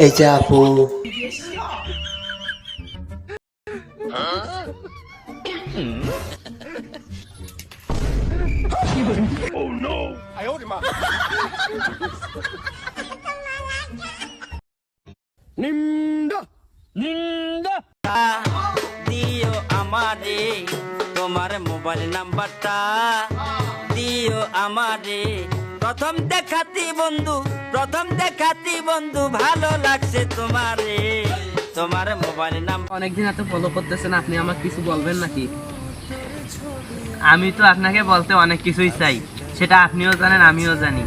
এই যে আপু দিও আমারে তোমার মোবাইল নাম্বারটা দিও আমারে প্রথম দেখাতি বন্ধু, প্রথম দেখাতি বন্ধু, ভালো লাগছে তোমারে। তোমার মোবাইল নাম অনেকদিন এত ফলো করতেছেন, আপনি আমাকে কিছু বলবেন নাকি? আমি তো আপনাকে বলতে অনেক কিছুই চাই, সেটা আপনিও জানেন, আমিও জানি।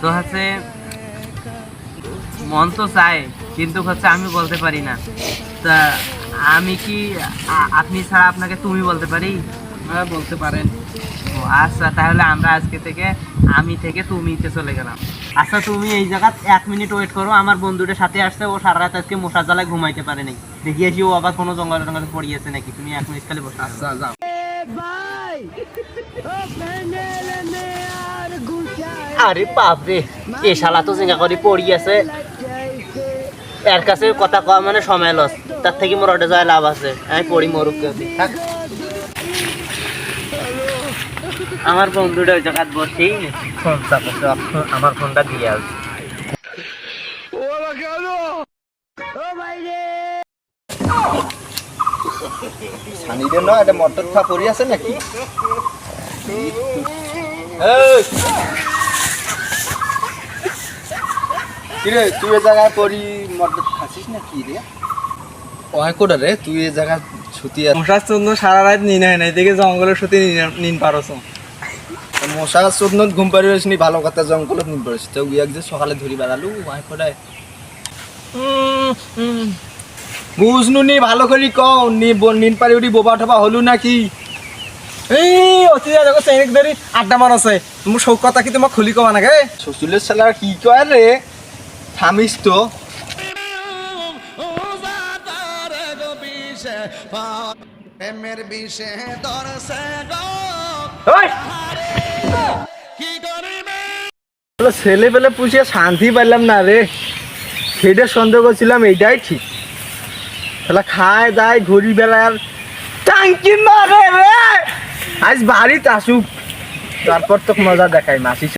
তো হচ্ছে, মন তো চায়, কিন্তু হচ্ছে আমি বলতে পারি না। তা আমি কি আপনি ছাড়া আপনাকে তুমি বলতে পারি? হ্যাঁ বলতে পারেন। ও আচ্ছা তাহলে আমরা আজকে থেকে আমি থেকে তুমিতে চলে গেলাম। আচ্ছা তুমি এই জায়গা এক মিনিট ওয়েট করো আমার বন্ধুটার সাথে আসছে ও সারা রাত আজকে মশার জ্বালায় ঘুমাইতে পারে নাই। দেখিয়েছি ও আবার কোনো জঙ্গলে টঙ্গলে পড়িয়েছে নাকি। তুমি এক মিনিট খালি বসে। আচ্ছা যাও। আরে বাপরে এ শালা তো জিঙ্গা করে পড়িয়েছে এর কাছে কথা কওয়া মানে সময় লস তার থেকে মোর ওটা যায় লাভ আছে। আমি পড়ি মরুক আমার বন্ধুটা ওই জায়গায় বসেই ফোন চাপাচ্ছে আমার ফোনটা দিয়ে সানিদের না এটা মটর খা পড়ি আছে নাকি? কিরে তুই এ জায়গায় পড়ি মটর খাসিস না কি রে? ওই তুই এ জায়গায় ছুটি মশার চন্দ্র সারা রাত নিন হয় নাই দেখে জঙ্গলের সাথে নিন পারছ মশা চোদনত ঘুম পারি নি ভালো কথা জঙ্গলত নিম পড়েছি তো উইয়াক যে সকালে ধরি বেড়ালু বুঝনু নি ভালো করে কও নি নিন পারি উঠি বোবা ঠোবা হলু নাকি? এই অতি দেখো চেনিক ধরি আড্ডা মান আছে। মোৰ চৌক কথা কি তোমাক খুলি কবা নাগে শ্বশুরের শালার কি কয় রে থামিস তো। ছেলে পেলে পুষিয়ে শান্তি পাইলাম না রে। সেটা সন্দেহ করছিলাম এইটাই ঠিক। তাহলে খায় দায় ঘুরি আর টাঙ্কি মারে রে। আজ বাড়িতে আসুক। তারপর তো মজা দেখাই মাসি।